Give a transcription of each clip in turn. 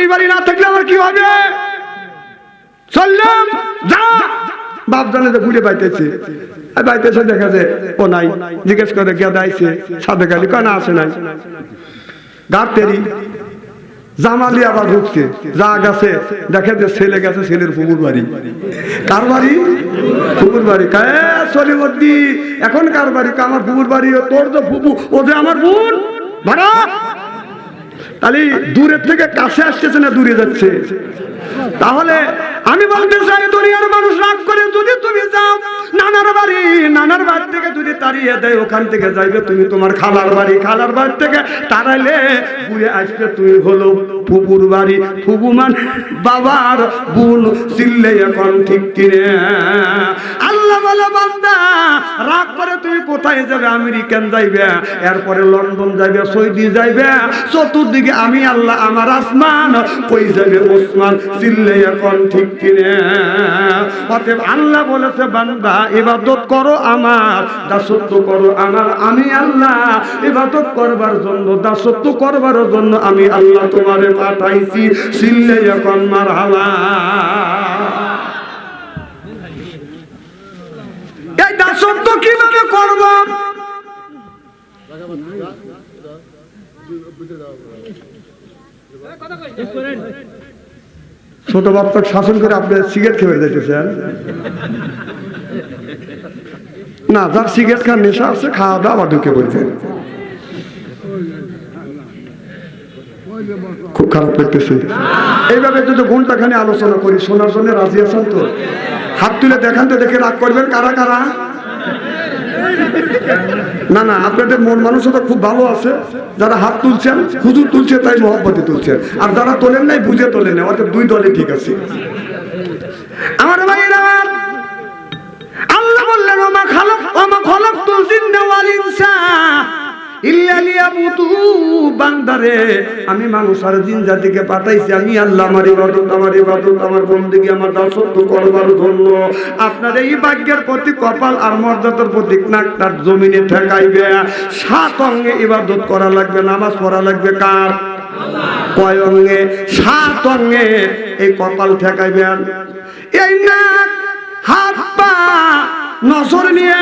এই বাড়ি না থাকলে আমার কি হবে? চললাম, যা। বাপ জানে যে ঘুরে বাইতেছে। আর বাইতেছে দেখা ও নাই। জিজ্ঞেস করে দাইছে। সাদে গালি কেন আসে নাই। গাতেরি জামালি আবার ঢুকছে। যা গেছে দেখে যে ছেলে গেছে ছেলের বাড়ি। কার বাড়ি? বাড়ি। এখন কার বাড়ি? আমার ফুকুর বাড়ি তোর তো ফুপু ও যে আমার বোন। ভাড়া। তাহলে দূরের থেকে কাছে আসতেছে না দূরে যাচ্ছে? তাহলে আমি বলতে চাই, দুনিয়ার মানুষ রাগ করে, যদি তুমি যাও, নানার বাড়ি নানার বাড়ি থেকে যদি তাড়িয়ে দেয়, ওখান থেকে যাইবে তুমি তোমার খালার বাড়ি। খালার বাড়ি থেকে তাড়াইলে ঘুরে আসবে তুই হলো ফুপুর বাড়ি। ফুপু মান বাবার বোন চিল্লে এখন ঠিক কিনে। আল্লাহ বলে, বান্দা, রাগ করে তুমি কোথায় যাবে? আমেরিকান যাইবে, এরপরে লন্ডন যাইবে, সৌদি যাইবে, চতুর্দিকে আমি আল্লাহ, আমার আসমান, কই যাবে ওসমান? চিল্লে এখন ঠিক আল্লাহ বলেছে, বান্দা, ইবাদত করো আমার, দাসত্ব করো আমার, আমি আল্লাহ ইবাদত করবার জন্য, দাসত্ব করবার জন্য আমি আল্লাহ তোমারে পাঠাইছি চিল্লে এখন মার হালা এই দাসত্ব কীভাবে করব? ছোট বাচ্চাকে শাসন করে আপনি সিগারেট খেয়ে যেতেছেন না, যার সিগারেট খান নেশা আছে, খাওয়া দাওয়া ঢুকে পড়ছেন খুব খারাপ লাগতেছে। এইভাবে যদি ঘন্টাখানে আলোচনা করি, শোনার জন্য রাজি আছেন তো? হাত তুলে দেখান তো, দেখে রাগ করবেন কারা কারা? না না, আপনাদের মন মানসিকতা খুব ভালো আছে। যারা হাত তুলছেন, হুজুর তুলছে, তাই মহব্বতে তুলছেন। আর যারা তোলেন নাই, বুঝে তোলেন না অর্থাৎ দুই দলে ঠিক আছে। আমার ভাইয়েরা, আল্লাহ বললেন, ওমা খালাক ওমা খালাক তুলসিন দেওয়াল ইনসা। আমি মানুষ আর জিন জাতিকে পাঠাইছি, আমি আল্লাহ আমার ইবাদত আমার ইবাদত, আমার বন্দেগী, আমার দাসত্ব করবার ধন্য আপনার এই ভাগ্যের প্রতি কপাল আর মর্যাদার প্রতি নাকটার জমিনে ঠেকাইবে। সাত অঙ্গে ইবাদত করা লাগবে, নামাজ পড়া লাগবে কার? কয় অঙ্গে? সাত অঙ্গে এই কপাল ঠেকাইবেন। এই নাক হাত পা নজর নিয়ে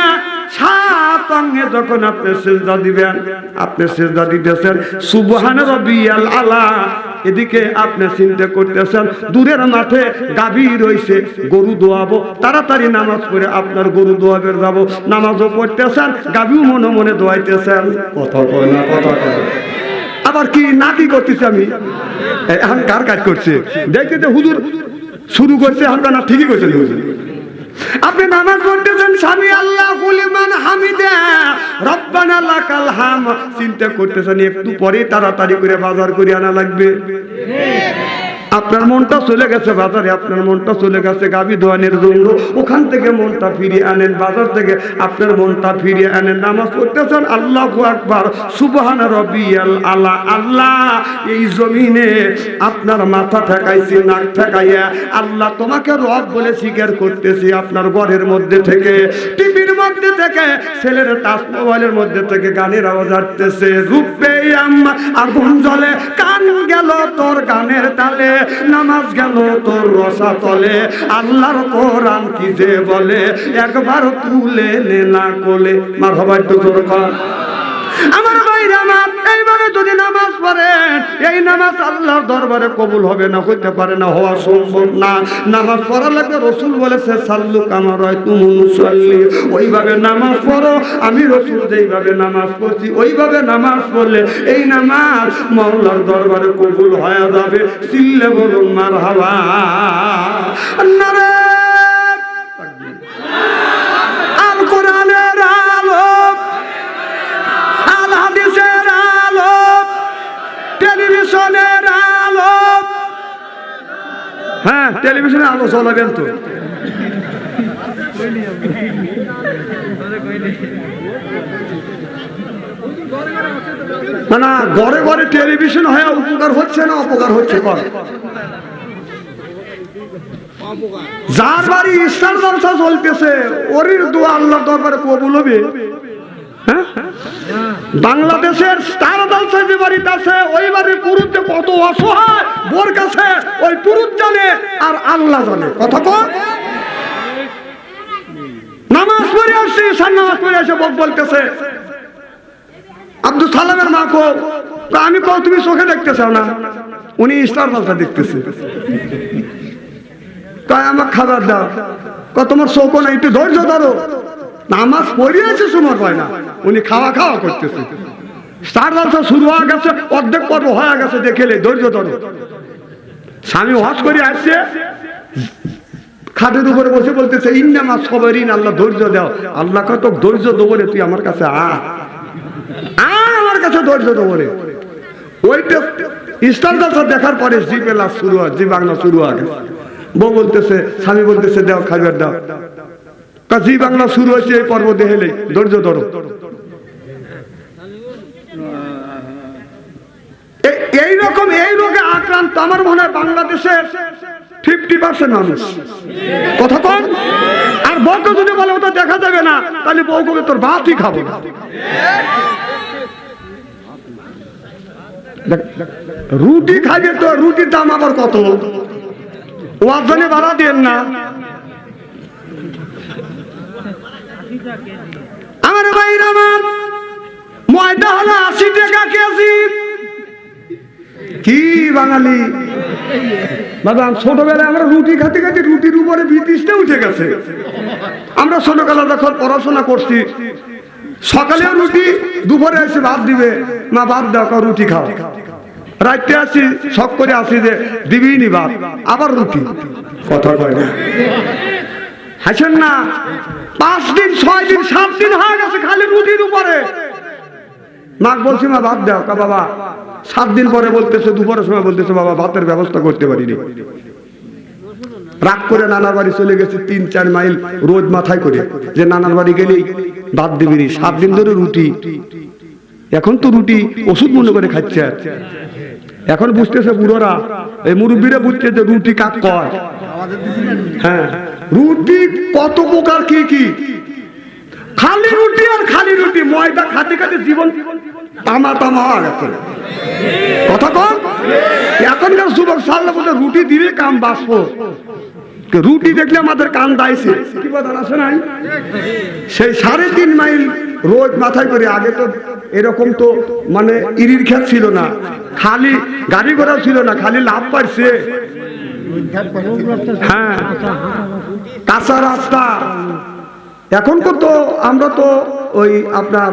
সাত অঙ্গে যখন আপনি সেজদা দিবেন আপনি সেজদা দিতেছেন সুবহান রবিয়াল আলা। এদিকে আপনি চিন্তা করতেছেন দূরের মাঠে গাভী রইছে গরু দোয়াবো তাড়াতাড়ি নামাজ পড়ে আপনার গরু দোয়াবের যাব। নামাজও পড়তেছেন গাভীও মনে মনে দোয়াইতেছেন। কথা কয় না কথা কয়। আবার কি নাকি করতেছি আমি? এখন কার কাজ করছে? দেখতে হুজুর শুরু করছে এখন না ঠিকই করছেন হুজুর? আপনি নামাজ পড়তেছেন, স্বামী আল্লাহ কুলিমান হামিদা। রব্বানা লাকাল হাম চিন্তা করতেছেন, একটু পরে তাড়াতাড়ি করে বাজার করে আনা লাগবে। আপনার মনটা চলে গেছে বাজারে, আপনার মনটা চলে গেছে গাবি ধোয়ানের জন্য। ওখান থেকে মনটা ফিরিয়ে আনেন, বাজার থেকে আপনার মনটা ফিরিয়ে আনেন। নামাজ পড়তেছেন, আল্লাহ আকবার, সুবহান রবিয়াল আলা, আল্লাহ, এই জমিনে আপনার মাথা ঠেকাইছি, নাক ঠেকাইয়া আল্লাহ তোমাকে রব বলে স্বীকার করতেছি আপনার ঘরের মধ্যে থেকে। টিভির মধ্যে থেকে, ছেলের টাচ মোবাইলের মধ্যে থেকে গানের আওয়াজ আসতেছে। রূপে আম্মা আগুন জ্বলে, কান গেল তোর গানের তালে। নামাজ গেল তোর রসা তলে। আল্লাহর কোরআন কি যে বলে, একবার তুলে নে না কোলে। মার হবার তো তোর আমার যদি নামাজ পড়েন, এই নামাজ আল্লাহর দরবারে কবুল হবে না, হইতে পারে না, হওয়া সম্ভব না। নামাজ পড়া লাগবে রসুল বলেছে, সাল্লু কামার হয় তুমি মুসল্লি ওইভাবে নামাজ পড়ো, আমি রসুল যেইভাবে নামাজ পড়ছি, ওইভাবে নামাজ পড়লে এই নামাজ মহল্লার দরবারে কবুল হয়ে যাবে। চিল্লে বলুন মার হাওয়া হ্যাঁ টেলিভিশনে আলো চলাবেন তো না ঘরে ঘরে টেলিভিশন হয়ে উপকার হচ্ছে না অপকার হচ্ছে কর যার বাড়ি জলসা চলতেছে ওরির দোয়া আল্লাহ দরবারে কবুল হবে? বাংলাদেশের স্টার যে বাড়িতে আছে, ওই বাড়ির পুরুষে কত অসহায়, বোর কাছে ওই পুরুত জানে আর আল্লাহ জানে। কথা কর নামাজ পড়ে আসছে, ঈশান নামাজ পড়ে এসে বক বলতেছে। আব্দুল সালামের মা কো আমি কও, তুমি চোখে দেখতে চাও না? উনি স্টার জলসা দেখতেছে। তাই আমার খাবার দাও। তোমার চোখও না একটু ধৈর্য ধরো। নামাজ পড়িয়েছে সময় হয় না। উনি খাওয়া খাওয়া করতেছে। স্টার জলসা শুরু হয়ে গেছে, অর্ধেক পর্ব হয়ে গেছে দেখেলে ধৈর্য ধরো। স্বামী হজ করে আসছে, খাটের উপরে বসে বলতেছে ইন্নামা সবেরিন, আল্লাহ ধৈর্য দাও। আল্লাহ কত ধৈর্য দেবো রে তুই আমার কাছে আ আমার কাছে ধৈর্য দেবো রে ওইটা ইস্টার জলসা দেখার পরে জি পেলা শুরু হয় জি বাংলা শুরু হয় বউ বলতেছে, স্বামী বলতেছে, দাও খাবার দাও। তা বাংলা শুরু হয়েছে এই পর্ব দেহেলে। ধৈর্য ধরো। এই রকম এই রোগে আক্রান্ত আমার মনে হয় বাংলাদেশের ফিফটি পার্সেন্ট মানুষ। কথা কন আর বউকে যদি বলে ওটা দেখা যাবে না, তাহলে বউকে তোর ভাতই খাব? রুটি খাবে তো রুটির দাম আবার কত? ওয়ার জন্য ভাড়া দেন না। আমার ভাইরা আমার ময়দা হলো আশি টাকা কেজি। কি বাঙালি? বাবা, ছোটবেলায় আমরা রুটি খাতে খাতে রুটির উপরে ব্রিটিশটা উঠে গেছে। আমরা ছোটবেলা যখন পড়াশোনা করছি সকালেও রুটি, দুপুরে এসে ভাত দিবে। মা, ভাত দাও রুটি খাও। রাত্রে আসি, শখ করে আসি যে দিবি নি ভাত, আবার রুটি। কথা কয় না। হাসেন না পাঁচ দিন, ছয় দিন, সাত দিন হয়ে গেছে খালি রুটির উপরে। মাক বলছি, মা, ভাত দাও। কা, বাবা, সাত দিন পরে বলতেছে, দুপুরের সময় বলতেছে, বাবা, ভাতের ব্যবস্থা করতে পারিনি। রাগ করে নানার বাড়ি চলে গেছে তিন, চার মাইল রোজ মাথায় করে। যে নানার বাড়ি গেলেই ভাত দিবি। সাত দিন ধরে রুটি। এখন তো রুটি ওষুধ মনে করে খাচ্ছে এখন বুঝতেছে বুড়োরা, এই মুরব্বীরা বুঝছে যে রুটি কাক কয়। হ্যাঁ রুটি কত প্রকার, কি কি? খালি রুটি আর খালি রুটি, ময়দা খাতে খাতে জীবন তামা তামা গেছে। কথা কন? এখনকার যুবক সাল্লা রুটি দিবে কাম বাঁচবো। রুটি দেখলে আমাদের কান দাইছে। কি কথা আছে নাই? সেই সাড়ে তিন মাইল রোজ মাথায় করে আগে তো এরকম তো মানে ইরির ক্ষেত ছিল না খালি গাড়ি ঘোড়া ছিল না খালি লাভ পাইছে হ্যাঁ কাঁচা রাস্তা। এখন তো আমরা তো ওই আপনার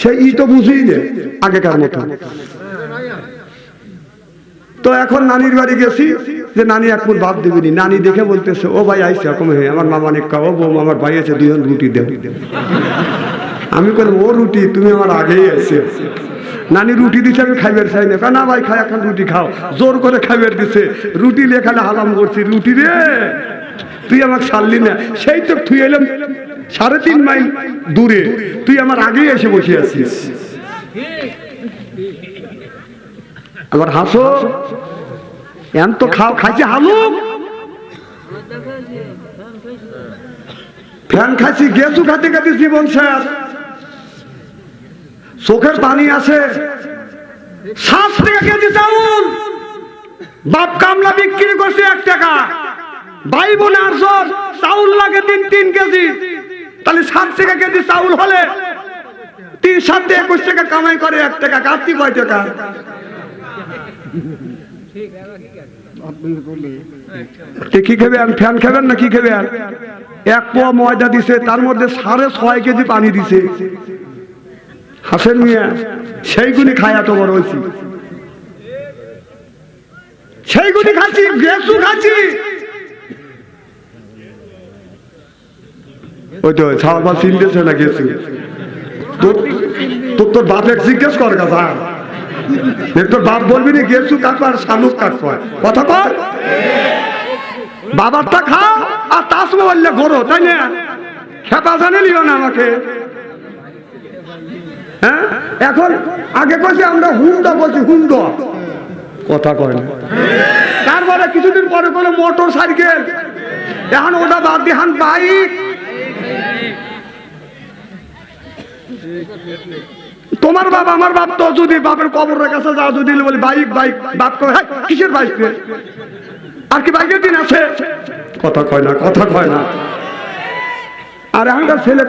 সেই ই তো বুঝি আগেকার মতো। তো এখন নানির বাড়ি গেছি, যে নানি এক ফুট ভাত দিবিনি নানি দেখে বলতেছে, ও ভাই, আইসে এরকম হয়ে আমার মামা নিকা ও বউ আমার ভাই আছে দুজন রুটি দেব আমি বললাম ও রুটি, তুমি আমার আগেই আছে নানি রুটি দিছে, আমি খাইবার চাই না। না ভাই, খাই, এখন রুটি খাও। জোর করে খাইবার দিছে। রুটি লেখালে হালাম করছি, রুটি রে, তুই আমাকে ছাড়লি না। সেই তো তুই এলাম সাড়ে তিন মাইল দূরে। তুই আমার আগেই এসে বসে আছিস। আবার হাসো। এম তো খাও, খাইছি হালু ফ্যান খাইছি, গেছু খাতে খাতে জীবন শেষ। চোখের পানি আসে সাত কেজি চাউল। বাপ কামলা বিক্রি করছে এক টাকা। ভাই বোন আটশো চাউল লাগে তিন তিন কেজি। তাহলে সাত টাকা কেজি চাউল হলে তিন সাত একুশ টাকা কামাই করে এক টাকা কাটতি কয় টাকা? কি খাবেন ফ্যান খাবেন না কি খাবেন এক পোয়া ময়দা দিছে তার মধ্যে সাড়ে ছয় কেজি পানি দিছে। হাসেন মিয়া সেইগুলি খায় এত বড় হয়েছি। সেইগুলি খাচ্ছি খাচ্ছি। ওই তো ছাওয়াল বা চিনতেছে না গেছু তোর তোর তোর বাপের জিজ্ঞেস কর কথা তোর বাপ বলবি না গেছু কাটবো আর শালুক কাটবো কথা কর বাবারটা খাও আর তাসমা বললে ঘোরো, তাই না? খেপা জানে লিও না আমাকে। হ্যাঁ? এখন আগে কইছে আমরা হুন্ডা, বলছি হুন্ডা। কথা কয় না। তারপরে কিছুদিন পরে কোনো মোটর সাইকেল। এখন ওটা বাদ দিয়ে বাইক। তোমার বাপ আমার বাপ তো যদি বাপের কবরের কাছে যাও যদি বলি বাইক বাইক বাপ কয় "হ্যাঁ, কিসের বাইক আর কি বাইকের দিন আছে? কথা কয় না কথা কয় না। আর এখনকার ছেলে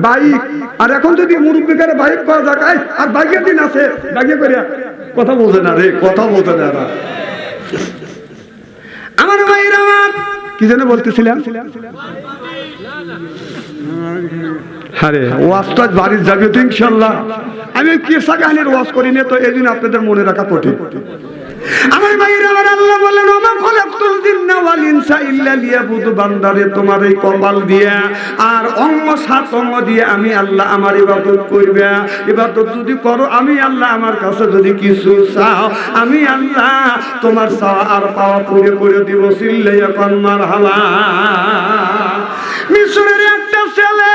বাইক আর এখন যদি মুরব্বী করে বাইক করা যায় আর বাইকের দিন আছে? বাইকে করে কথা বোঝে না রে কথা বোঝে না। আমার ভাইয়ের আমার কি যেন বলতেছিলাম? তো তো করি তো আপনাদের মনে রাখা তোমার এই কপাল দিয়া আর অঙ্গ সাত অঙ্গ দিয়ে আমি আল্লাহ আমার ইবাদত করবে। ইবাদত যদি করো, আমি আল্লাহ আমার কাছে যদি কিছু চাও, আমি আল্লাহ তোমার চাওয়া আর পাওয়া পুরে করে দিব। সিল্লাইয়া কন্মার হালা মিশরের একটা ছেলে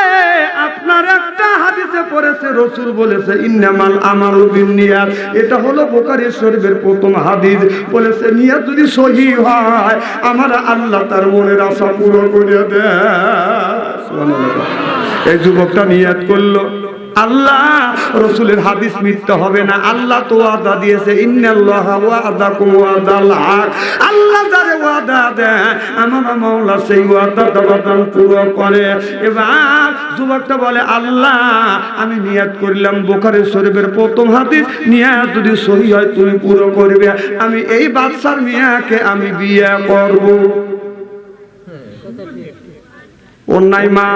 আপনার একটা হাদিসে পড়েছে, রসুল বলেছে, ইন্নামাল আমার নিয়ার এটা হলো বোকারি শরীফের প্রথম হাদিস। বলেছে, নিয়াত যদি সহি হয়, আমার আল্লাহ তার মনের আশা পুরো করে দেয়। এই যুবকটা নিয়াত করল। আল্লাহ, রসুলের হাদিস মিথ্যা হবে না। আল্লাহ তো ওয়াদা দিয়েছে, ইন্নাল্লাহ ওয়াদাকুম ওয়াদাল হক। আল্লাহ যারে ওয়াদা দেয়, আমার মাওলা সেই ওয়াদাটা বাদান পুরো করে। এবার যুবকটা বলে, আল্লাহ, আমি নিয়াত করলাম বোখারি শরীফের প্রথম হাদিস, নিয়াত যদি সহি হয় তুমি পুরো করবে। আমি এই বাদশার মিয়াকে আমি বিয়ে করব। নাই মা,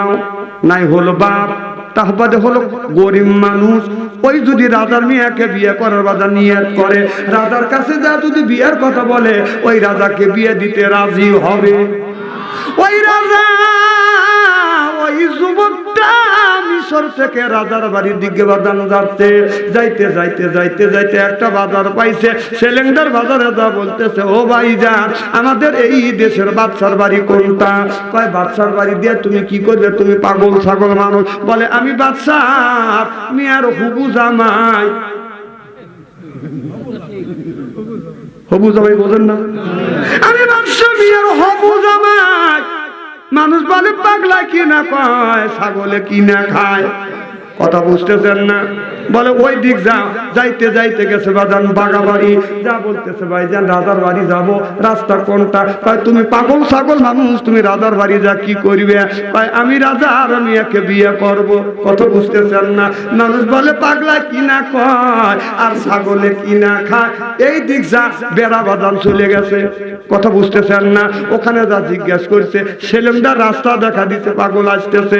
নাই হলো বাপ। তাহবাদে হলো গরিব মানুষ। ওই যদি রাজার মেয়েকে বিয়ে করার বাজার নিয়ে করে, রাজার কাছে যা যদি বিয়ের কথা বলে, ওই রাজাকে বিয়ে দিতে রাজি হবে। ওই রাজা, ওই যুবকটা মিশর থেকে রাজার বাড়ির দিকে বাজানো যাচ্ছে। যাইতে যাইতে যাইতে যাইতে একটা বাজার পাইছে। সেলেন্ডার বাজারে যা বলতেছে, ও ভাই যান আমাদের এই দেশের বাচ্চার বাড়ি কোনটা? কয় বাচ্চার বাড়ি দিয়ে তুমি কি করবে? তুমি পাগল, ছাগল মানুষ। বলে, আমি বাচ্চা মিয়ার হুবু জামাই। হবু জামাই বোঝেন না? আমি বাদশা মিয়ার হবু মানুষ বলে পাগলা কিনা কয় ছাগলে কিনা খায়। কথা বুঝতেছেন না? বলে, ওই দিক যা, যাইতে যাইতে গেছে বাজান বাগা বাড়ি যা বলতেছে ভাই যান রাজার বাড়ি যাব। রাস্তা কোনটা? কয় তুমি পাগল, ছাগল মানুষ, তুমি রাজার বাড়ি যা, কি করবে? কয় আমি রাজা, আর আমি একে বিয়ে করব। কথা বুঝতেছেন না? মানুষ বলে, পাগলা কি না কয়, আর ছাগলে কি না খায়? এই দিক যা, বেড়া বাজান চলে গেছে। কথা বুঝতেছেন না? ওখানে যা জিজ্ঞেস করছে সেলেমদার রাস্তা দেখা দিতে পাগল আসতেছে।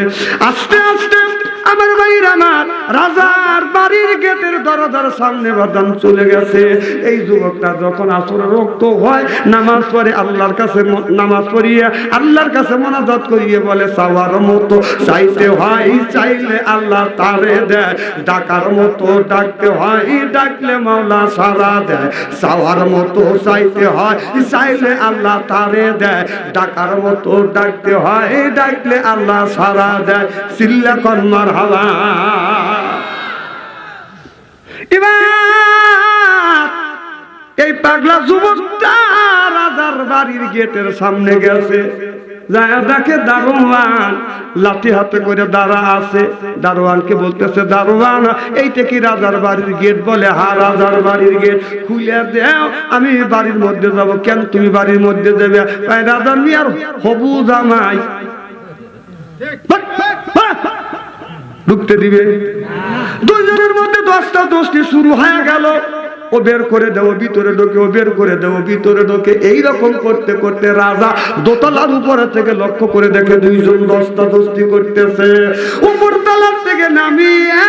আস্তে আস্তে আমার ভাইর আমার রাজার বাড়ির গেটের দরজার সামনে বাদান চলে গেছে। এই যুবকটা যখন আসর রক্ত হয়, নামাজ পড়ে আল্লাহর কাছে নামাজ পড়িয়ে আল্লাহর কাছে মোনাজাত করিয়ে বলে, চাওয়ার মতো চাইতে হয়, চাইলে আল্লাহ তারে দেয়। ডাকার মতো ডাকতে হয়, ডাকলে মাওলা সারা দেয়। চাওয়ার মতো চাইতে হয়, চাইলে আল্লাহ তারে দেয়। ডাকার মতো ডাকতে হয়, ডাকলে আল্লাহ সারা দেয়। চিল্লা কন্মার এই পাগলা যুবকটা রাজার বাড়ির গেটের সামনে গেছে। যায় দেখে দারোয়ান লাঠি হাতে করে দাঁড়া আছে। দারোয়ানকে বলতেছে, দারোয়ান, এইটা কি রাজার বাড়ির গেট বলে? হা, রাজার বাড়ির গেট। খুলে দেও, আমি বাড়ির মধ্যে যাব। কেন তুমি বাড়ির মধ্যে দেবে রাজার মিয়ার হবু জামাই। ঢুকতে দিবে। দুইজনের মধ্যে দশটা দশটি শুরু হয়ে গেল। ও বের করে দেবো ভিতরে ঢোকে, ও বের করে দেবো ভিতরে ঢোকে। এইরকম করতে করতে রাজা দোতলার উপরে থেকে লক্ষ্য করে দেখে দুইজন দশটা দশটি করতেছে। উপর তলার থেকে নামিয়ে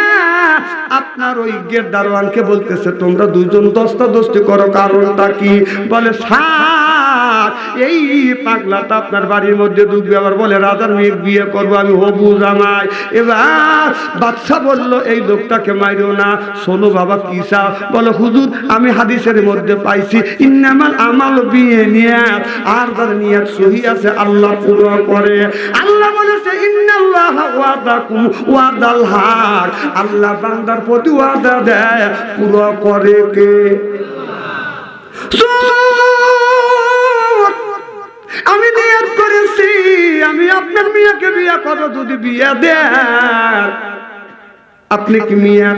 আপনার ওই গেট দারোয়ানকে বলতেছে, তোমরা দুইজন দশটা দশটি করো, কারণটা কি? বলে, স্যার, এই পাগলাটা আপনার বাড়ির মধ্যে ঢুকবে আবার বলে, রাজার মেয়ে, বিয়ে করব আমি হবু জামাই। এবার বাদশা বলল, এই লোকটাকে মাইরো না। শোনো বাবা কিসা বলো, হুজুর, আমি হাদিসের মধ্যে পাইছি, ইন্নামাল আমাল বিয়ে নিয়াত আর যার নিয়াত সহি আছে, আল্লাহ পুরো করে। আল্লাহ বলেছে, ইন্নাল্লাহ ওয়াদাকুম হার, আল্লাহ বান্দার প্রতি ওয়াদা দেয়, পুরো করে কে? আমি নিয়ত করেছি, আমি আপনার মেয়েকে বিয়ে করো, যদি বিয়ে দেন। আপনি কি মিয়া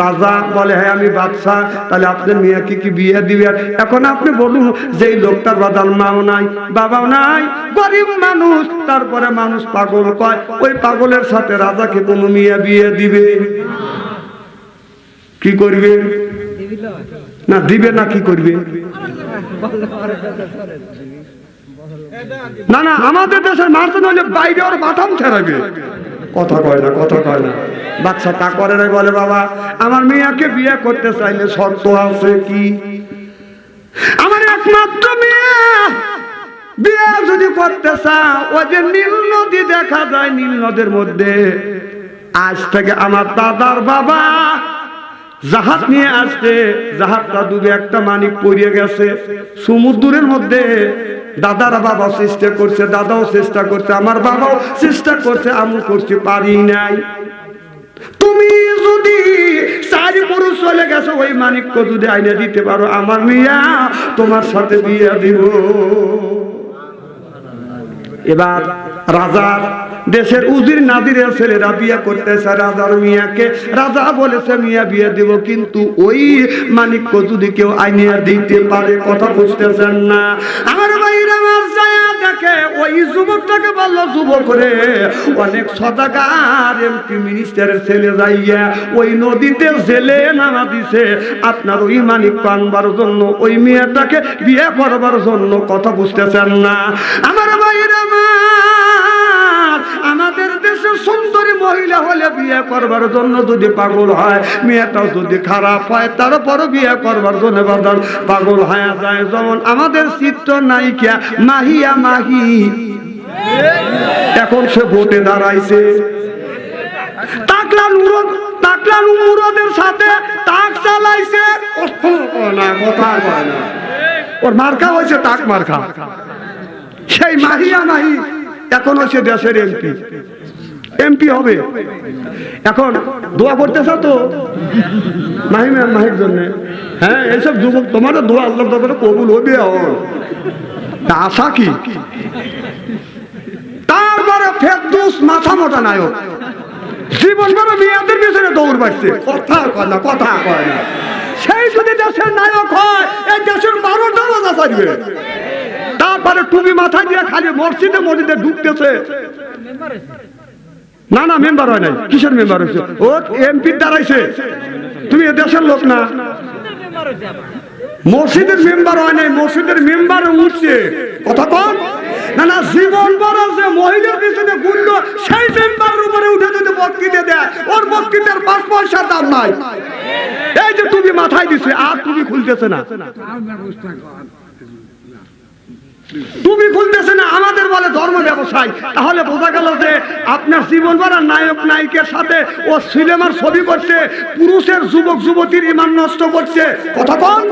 রাজা? বলে হ্যাঁ আমি বাদশাহ। তাহলে আপনার মেয়েকে কি বিয়ে দিবেন? এখন আপনি বলুন যে লোকটার বাদাল মাও নাই, বাবাও নাই, গরিব মানুষ, তারপরে মানুষ পাগল কয়, ওই পাগলের সাথে রাজাকে কোনো মেয়ে বিয়ে দিবে? কি করবে? না, দিবে না, কি করবে? না না, আমাদের দেশের মার্জন হলে বাইরে ওর বাটাম ছেড়াবে। কথা কয় না, কথা কয় না। বাচ্চা তা করে না বলে বাবা, আমার মেয়েকে বিয়ে করতে চাইলে শর্ত আছে কি? আমার একমাত্র মেয়ে বিয়ে যদি করতে চাও, ওই যে নীল নদী দেখা যায় নীল নদের মধ্যে। আজ থেকে আমার দাদার বাবা জাহাজ নিয়ে আসছে। জাহাজটা ডুবে একটা মানিক পড়িয়ে গেছে। সমুদ্রের মধ্যে দাদার বাবা চেষ্টা করছে, দাদাও চেষ্টা করছে, আমার বাবাও চেষ্টা করছে, আমি করছি পারি নাই। তুমি যদি চারি পুরুষ চলে গেছো, ওই মানিক্য যদি আইনে দিতে পারো, আমার মিয়া তোমার সাথে বিয়ে দিব। এবার রাজার দেশের উজির নাদিরের ছেলেরা বিয়ে করতেছে রাজার মিয়াকে। রাজা বলেছে, মিয়া বিয়ে দিব, কিন্তু ওই মানিক্য যদি কেউ আইনিয়া দিতে পারে, কথা বুঝতেছেন না। আমার ভাইরা আমার দেখে, ওই যুবকটাকে বলল, যুবক রে, অনেক সদাগার এমপি মিনিস্টারের ছেলে যাইয়া ওই নদীতে জেলে নামা দিছে। আপনার ওই মানিক আনবার জন্য, ওই মেয়েটাকে বিয়ে করবার জন্য কথা বুঝতেছেন না। আমার আমার আমাদের দেশে সুন্দরী মহিলা হলে বিয়ে করবার জন্য যদি পাগল হয়, মেয়েটাও যদি খারাপ হয়, তারপরও বিয়ে করবার জন্য বাদান পাগল হয়ে যায়। যেমন আমাদের চিত্র নায়িকা মাহিয়া মাহি। এখন সে ভোটে দাঁড়াইছে। টাকলা নুরদ টাকলা নুরদের সাথে টাক চালাইছে। ওর মার্কা হয়েছে টাক মার্কা। সেই মাহিয়া মাহি, এখন হচ্ছে দেশের এমপি। এমপি হবে। এখন দোয়া করতেছ তো? মাহি ম্যাম, মাহির জন্য। হ্যাঁ এইসব যুবক, তোমারও দোয়া আল্লাহ তাদের কবুল হবে আশা কি? তারপরে ফেরদুস মাথা মোটা নায়ক। জীবন বড় মেয়েদের পিছনে দৌড় বাড়ছে কথা কয় না, কথা কয় না। সেই যদি দেশের নায়ক হয়, এই দেশের বারোটা রাজা থাকবে তারপরে টুপি মাথায় দিয়ে খালি মসজিদে মসজিদে ঢুকতেছে। না না, মেম্বার হয় নাই। কিসের মেম্বার হয়েছে? ও এমপি দাঁড়াইছে তুমি এ দেশের লোক না। মসজিদের মেম্বার হয় নাই, মসজিদের মেম্বার উঠছে। কথা কম না না, জীবন বড় মহিলার পিছনে ঘুরলো সেই মেম্বারের উপরে উঠে যদি বক্তৃতা দেয়, ওর বক্তৃতার পাঁচ পয়সার দাম নাই। এই যে তুমি মাথায় দিছে, আর তুমি খুলতেছে না। তুমি খুলতেছে না, আমাদের বলে ধর্ম ব্যবসায়। তাহলে বোঝা গেল যে আপনার জীবন ভরা নায়ক নায়িকের সাথে ও সিনেমার ছবি করছে, পুরুষের যুবক যুবতীর ইমান নষ্ট করছে। কথা কন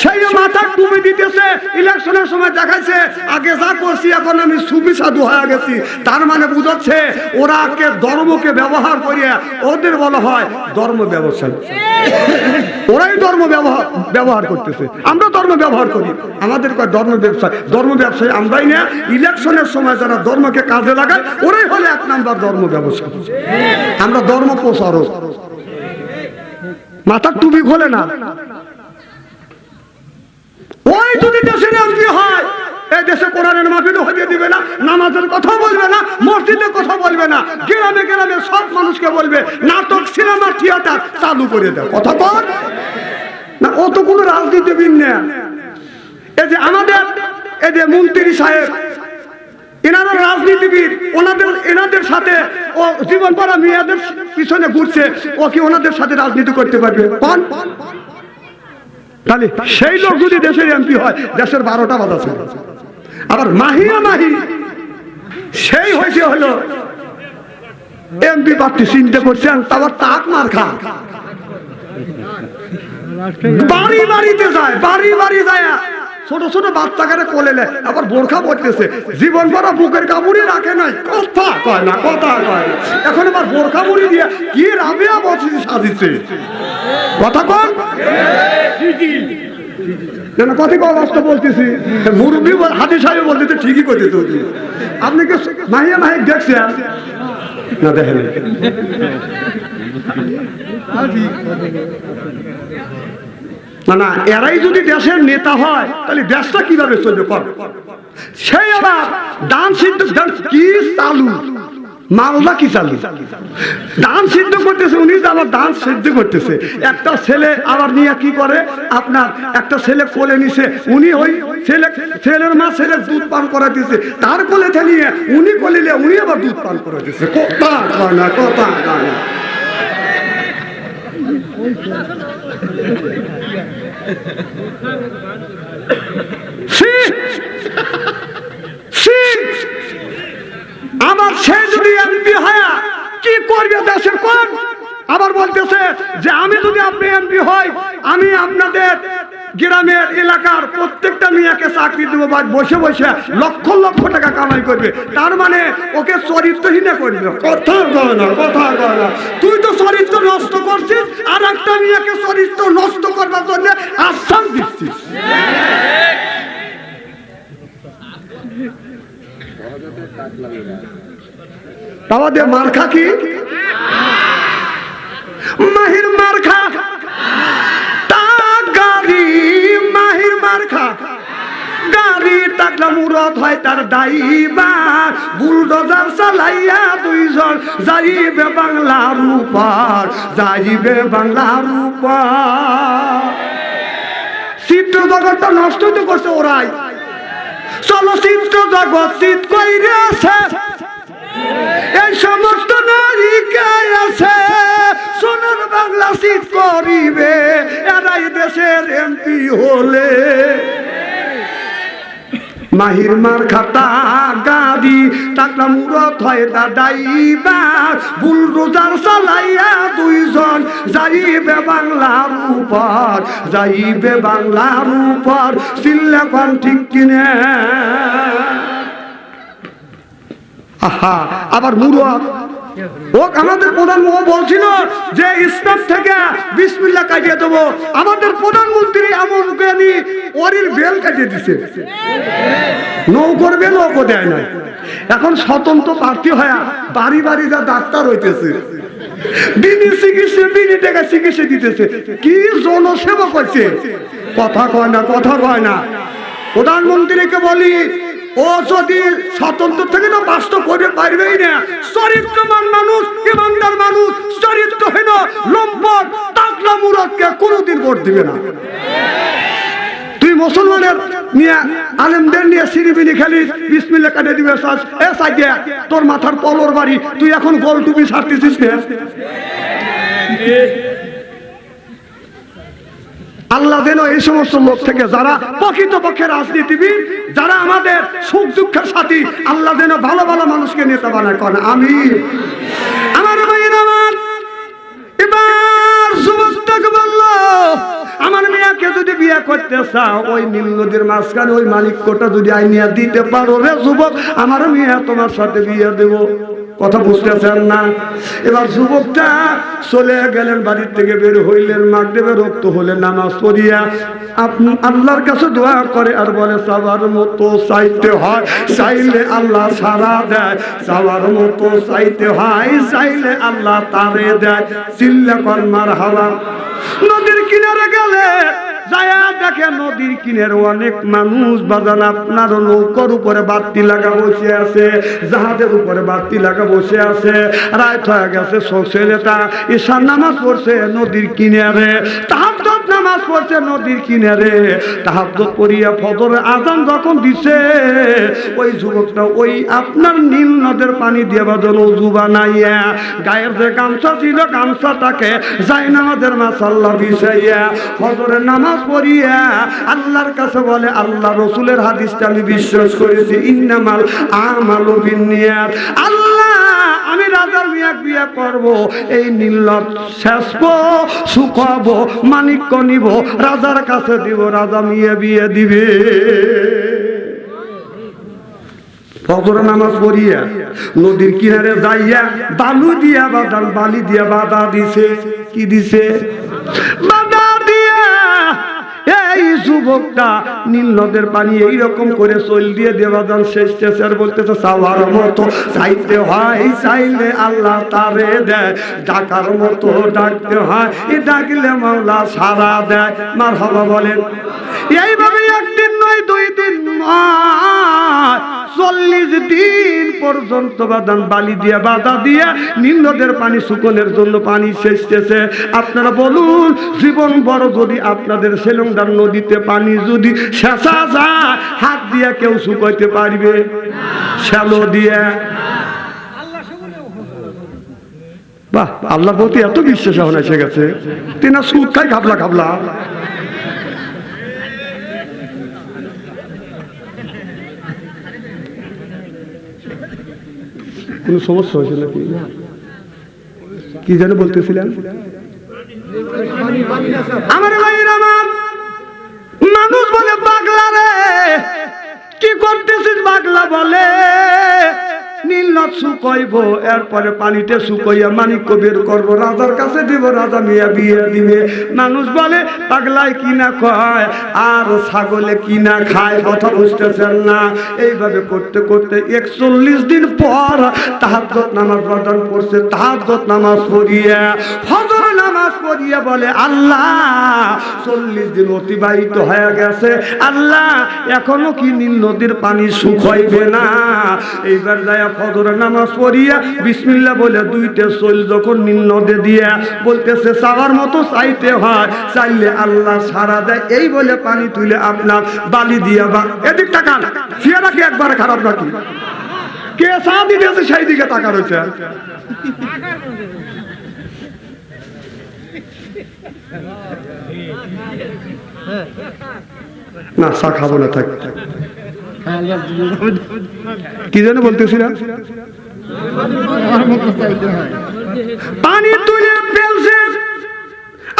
সেই মাথা টুপি দিতেছে, ইলেকশনের সময় দেখাইছে, আগে যা করছি, এখন আমি সুবি সাধু হয়ে গেছি। তার মানে বুঝাচ্ছে, ওরা কে ধর্মকে ব্যবহার করিয়া ওদের বলা হয় ধর্ম ব্যবসায়ী। ওরাই ধর্ম ব্যবহার ব্যবহার করতেছে। আমরা ধর্ম ব্যবহার করি। আমাদের কয় ধর্ম ব্যবসায়? ধর্ম ব্যবসায়ী আমরাই না। ইলেকশনের সময় যারা ধর্মকে কাজে লাগায়, ওরাই হলে এক নাম্বার ধর্ম ব্যবসা আমরা ধর্ম প্রসারক। মাথার টুপি খোলে না। যদি এমপি হয়। এই দেশে কোরআনের দিবে না, নামাজের কথা বলবে না, মসজিদের কথা বলবে না। গ্রামে গ্রামে সব মানুষকে বলবে, নাটক, সিনেমা, থিয়েটার চালু করে দেয় কথা বল। না কোনো রাজনীতিবিদ এই যে আমাদের, এই যে মন্ত্রী সাহেব, এনারা রাজনীতিবিদ, ওনাদের, এনাদের সাথে ও জীবন পাড়া মেয়েদের পিছনে ঘুরছে, ও কি ওনাদের সাথে রাজনীতি করতে পারবে? কোন তাহলে সেই লোক যদি দেশের এমপি হয়, দেশের বারোটা বাধা ছিল আবার মাহিয়া মাহি, সেই হয়েছে হলো, এমপি প্রার্থী চিন্তা করছেন তারপর তাক মার খা। বাড়ি বাড়িতে যায়, বাড়ি বাড়ি যায়। ছোট ছোট বাচ্চাকে কোলে নেয়, আবার বোরখা পড়তেছে জীবন ভরা বুকের কামড়ি রাখে নাই। কথা কয় না, কথা কয় এখন আবার বোরখা মুড়ি দিয়ে কি রাবিয়া বসে সাজিছে কথা কন। যেন কত অবস্থা বলতেছি। মুরব্বী বল- হাতি সাহেব বলতেছে ঠিকই করতেছে আপনি কি মাহিয়া মাহিক দেখছেন? না, দেখেন। না না, এরাই যদি দেশের নেতা হয়, তাহলে দেশটা কীভাবে চলবে কর? সেই আবার দান সিদ্ধ দান কি চালু? মালদা কি চালু? দান সিদ্ধ করতেছে, উনি তো আবার দান সিদ্ধ করতেছে। একটা ছেলে আবার নিয়ে কি করে? আপনার একটা ছেলে কোলে নিছে, উনি ওই ছেলে ছেলের মা ছেলে দুধ পান করাইতেছে। তার কোলে নিয়ে উনি কোলিলে উনি আবার দুধ পান করাইতেছে। কথা কয় না, কথা কয় না। ছি! সে যদি এমপি হয় কি করবে দেশের কোন? আবার বলতেছে যে আমি যদি আপনি এমপি হই, আমি আপনাদের গ্রামের এলাকার প্রত্যেকটা মেয়েকে চাকরি দেবো, বা বসে বসে লক্ষ লক্ষ টাকা কামাই করবে। তার মানে ওকে চরিত্রহীন করবে। কথা কয় না, কথা কয় না। তুই তো চরিত্র নষ্ট করছিস, আর একটা মেয়েকে চরিত্র নষ্ট করবার জন্য আশ্বাস দিচ্ছিস। আমাদের মার্খা কি? মাহির মার্খা গাড়ি, মাহির মার্খা গাড়ি টাকলা মুরত হয় তার দাইবার বুলডোজার চালাইয়া দুইজন যাইবে বাংলার উপর যাইবে বাংলার উপর চিত্র জগৎটা নষ্ট করছে ওরাই। চলচ্চিত্র জগৎ চিত কইরেছে। এই করিবে, এরাই দেশের এমপি হলে। মাহির মার খাতা, গাড়ি, টাকলা মুরত হয় দাদাইবার বুলডোজার চালাইয়া দুইজন, যাইবে বাংলার উপর, যাইবে বাংলার উপর। সিল্লাখন ঠিক কিনে। আহা, আবার মুরত আমাদের প্রধান বলছিল যে ইসলাম থেকে বিসমিল্লাহ কাটিয়ে দেবো। আমাদের প্রধানমন্ত্রী এমন জ্ঞানী ওরির বেল কাটিয়ে দিছে। নৌকর বেল ওকে দেয় নাই। এখন স্বতন্ত্র প্রার্থী হয়ে বাড়ি বাড়ি যা ডাক্তার হইতেছে। বিনি চিকিৎসা, বিনি টাকা চিকিৎসা দিতেছে। কি জনসেবা করছে? কথা কয় না, কথা কয় না। প্রধানমন্ত্রীকে বলি ও যদি স্বতন্ত্র থেকে না বাস্তব করে পারবেই না, চরিত্রবান মানুষ, ইমানদার মানুষ, চরিত্রহীন, লম্পট, টাকলা মুরতকে কোনোদিন ভোট দিবে না। তুই মুসলমানের নিয়ে আলেমদের নিয়ে সিরিবিনি খেলিস বিসমিল্লা কাটে দিবে শ্বাস এ সাইডে তোর মাথার পলর বাড়ি, তুই এখন গোল টুপি ছাড়তেছিস না। আল্লাহ যেন এই সমস্ত লোক থেকে যারা প্রকৃতপক্ষে রাজনীতিবিদ, যারা আমাদের সুখ দুঃখের সাথী, আল্লাহ যেন ভালো ভালো মানুষকে নেতা বানায় করেন। আমি আমার আমার মেয়েকে যদি বিয়ে করতে চাও, ওই নীল নদীর মাঝখানে ওই মালিক কোটা যদি আইনিয়া দিতে পারো রে যুবক আমার মেয়ে তোমার সাথে বিয়ে দেবো। কথা বুঝতেছেন না। এবার যুবকটা চলে গেলেন, বাড়ির থেকে বের হইলেন মাগদেবে রক্ত হলে নামাজ পড়িয়া। আপনি আল্লাহর কাছে দোয়া করে আর বলে সবার মতো চাইতে হয়, চাইলে আল্লাহ সারা দেয়। সবার মতো চাইতে হয়, চাইলে আল্লাহ তারে দেয়। চিল্লা কর্মার হাওয়া নদীর কিনারে গেলে যায়া দেখে নদীর কিনের অনেক মানুষ বাজান আপনার নৌকর উপরে বাতি লাগা বসে আছে, জাহাজের উপরে বাতি লাগা বসে আছে। রাত হয়ে গেছে ছেলেটা ঈশান নামাজ পড়ছে নদীর কিনারে, তাহাজ্জুদ নামাজ পড়ছে নদীর কিনারে। তাহাজ্জুদ পড়িয়া ফজর আজান যখন দিছে, ওই যুবকটা ওই আপনার নীল নদের পানি দিয়ে বাদল উজু বানাইয়া, গায়ের যে গামছা ছিল গামছা গামছাটাকে যাই নামাজের মাসাল্লাহ বিছাইয়া ফজরের নামাজ পড়িয়া আল্লাহর কাছে বলে, আল্লাহ রসুলের হাদিসটা আমি বিশ্বাস করেছি। ইন্নামাল আমাল বিনিয়াত আল্লাহ, আমি রাজার বিয়া বিয়া করব, এই নীল শেষব শুকাবো মানিক্য নিব, রাজার কাছে দিব, রাজা মিয়া বিয়ে দিবে। ফজর নামাজ পড়িয়া নদীর কিনারে যাইয়া, বালু দিয়া বাদাল বালি দিয়া বাধা দিছে। কি দিছে? যুবকটা নীল নদের পানি এইরকম করে চল দিয়ে দেবাদান শেষ আর বলতেছে চাওয়ার মতো চাইতে হয়, চাইলে আল্লাহ তারে দেয়। ডাকার মতো ডাকতে হয়, এ ডাকলে মাওলা সারা দেয়। মার হবা বলেন, এইভাবে একদিন নয়, দুই দিন চল্লিশ দিন পর্যন্ত বাদান বালি দিয়ে বাধা দিয়ে নিম্নদের পানি শুকনের জন্য পানি শেষতেছে আপনারা বলুন, জীবন বড় যদি আপনাদের সেলংদার নদীতে পানি যদি শেষা যায়, হাত দিয়ে কেউ শুকাইতে পারবে? শ্যালো দিয়ে। বাহ, আল্লাহর প্রতি এত বিশ্বাস এখন এসে গেছে। তিনা সুদ খাই খাবলা খাবলা কোনো সমস্যা হয়েছে নাকি? কি যেন বলতেছিলেন? আমার ভাইয়ের আমার কি করতেছিস পাগলা বলে? নীল নদ শুকইব, এরপরে পানিতে শুকইয়া মানিক্য বের করব। রাজার কাছে দিব, রাজা মিয়া বিয়ে দিবে। মানুষ বলে, পাগলায় কি না কয় আর ছাগলে কি না খায়, কথা বুঝতেছেন না। এইভাবে করতে করতে একচল্লিশ দিন পর তাহাজ্জত নামাজ প্রদান করছে তাহাজ্জত নামাজ পড়িয়া, ফজর নামাজ পড়িয়া বলে, আল্লাহ, চল্লিশ দিন অতিবাহিত হয়ে গেছে। আল্লাহ, এখনও কি নীল নদীর পানি শুকাইবে না? এইবার যায় ফজর নামাজ পড়িয়া বিসমিল্লা বলে দুইটা চল যখন নীল দিয়া বলতেছে, চাওয়ার মতো চাইতে হয়, চাইলে আল্লাহ সারা দেয়। এই বলে পানি তুলে আপনার বালি দিয়া বা এদিক তাকান চেহারা কি একবার খারাপ নাকি? কে চা দিতেছে সেই দিকে তাকা রয়েছে না, চা খাব না, থাক। কি জানো বলতেছিলাম? পানি তুলে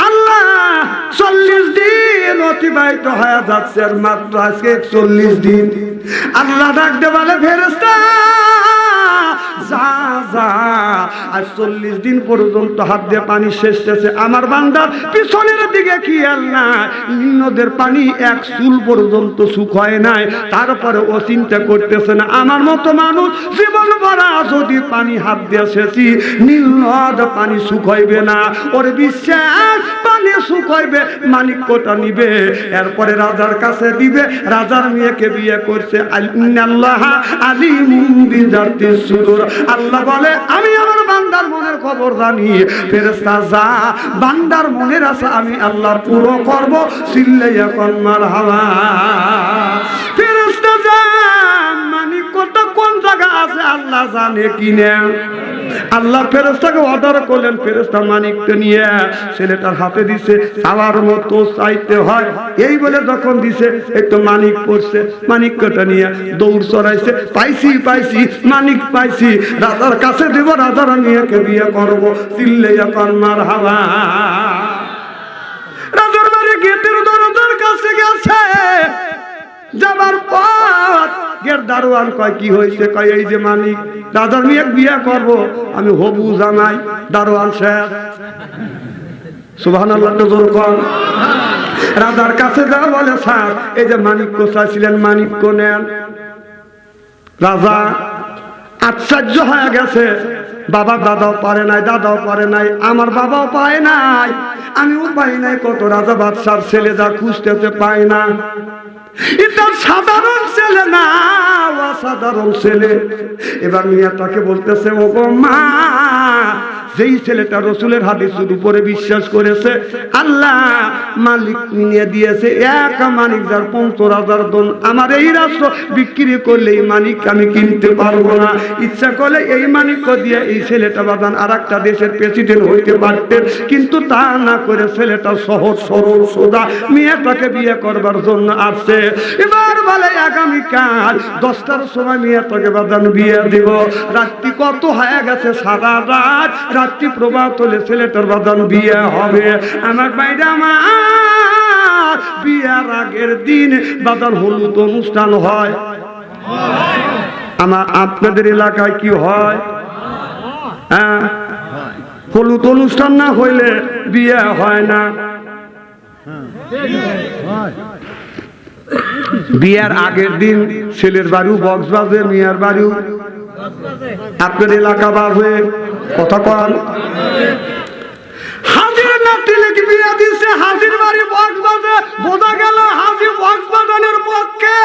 আল্লাহ চল্লিশ দিন অতিবাহিত হয়ে যাচ্ছে মাত্র চল্লিশ দিন। আল্লাহ ফেরেস্তা সুখ তারপরে ও চিন্তা করতেছে না, আমার মতো মানুষ জীবন ভরা যদি পানি হাত দিয়ে শেষি, নীল নদ পানি শুকাইবে না। ওর বিশ্বাস, পানি শুকাইবে মানিক্যটা নিবে। এরপরে রাজার কাছে দিবে, রাজার মেয়েকে বিয়ে করছে। আল্লাহ আলী মুন্দি জাতি সুদূর। আল্লাহ বলে, আমি আমার বান্দার মনের খবর জানি। ফেরেস্তা যা বান্দার মনের আছে, আমি আল্লাহ পুরো করব। সিল্লাই এখন মার হাওয়া ফেরেস্তা যা মানিক্যটা কোন জায়গা আছে আল্লাহ জানে কিনে। আল্লাহ ফেরেস্তাকে অর্ডার করলেন ফেরেস্তা মানিককে নিয়ে ছেলেটার হাতে দিছে চাওয়ার মতো চাইতে হয়। এই বলে যখন দিছে, একটু মানিক পড়ছে, মানিকটা নিয়ে দৌড় চড়াইছে। পাইছি পাইছি, মানিক পাইছি। রাজার কাছে দেব, রাজার নিয়ে কে বিয়ে করব। চিল্লে এখন মার হাওয়া রাজার বাড়ি গেটের দরজার কাছে গেছে। যাবার পর গের দারোয়ান কয়, কি হয়েছে? কয়, এই যে মালিক, দাদার মেয়ে বিয়ে করব। আমি হবু জানাই দারোয়ান কর। রাজার কাছে যা বলে, স্যার, এই যে মানিক্য চাইছিলেন মানিক্য নেন? রাজা আশ্চর্য হয়ে গেছে। বাবা দাদাও পারে নাই, দাদাও পারে নাই, আমার বাবাও পায় নাই। আমিও পাই নাই, কত রাজা বাদশার ছেলে যা খুঁজতেছে পায় না। সাধারণ ছেলে না, অসাধারণ ছেলে। এবার মিয়াটাকে বলতেছে ও মা, যেই ছেলেটা রসুলের হাদিসের উপরে বিশ্বাস করেছে, আল্লাহ মালিক নিয়ে দিয়েছে, এক মানিক যার পঞ্চাশ হাজার দন আমার এই রাষ্ট্র বিক্রি করলে এই মানিক আমি কিনতে পারব না। ইচ্ছা করলে এই মানিক দিয়ে এই ছেলেটা বাদান আর একটা দেশের প্রেসিডেন্ট হইতে পারতেন। কিন্তু তা না করে ছেলেটা সহজ, সরল, সোজা মেয়েটাকে বিয়ে করবার জন্য আসছে। এবার বলে আগামীকাল দশটার সময় মেয়েটাকে বাদান বিয়ে দিব। রাত্রি কত হয়ে গেছে সারা রাত। রাত্রি প্রভাত হলে ছেলেটার বাদান বিয়ে হবে। আমার বাইরে আমার, বিয়ার আগের দিন বাদান হলুদ অনুষ্ঠান হয়। আমার আপনাদের এলাকায় কি হয়? হ্যাঁ? হলুদ অনুষ্ঠান না হইলে বিয়ে হয় না। বিয়ার আগের দিন ছেলের বাড়িও বক্স বাজে, মেয়ের বাড়িও আপনার এলাকা বাজে। কথা কন। হাজির নাতি লেগে বিয়া দিচ্ছে হাজির বাড়ি বক্স বাজে। বোঝা গেল হাজির বক্স বাজানোর পক্ষে।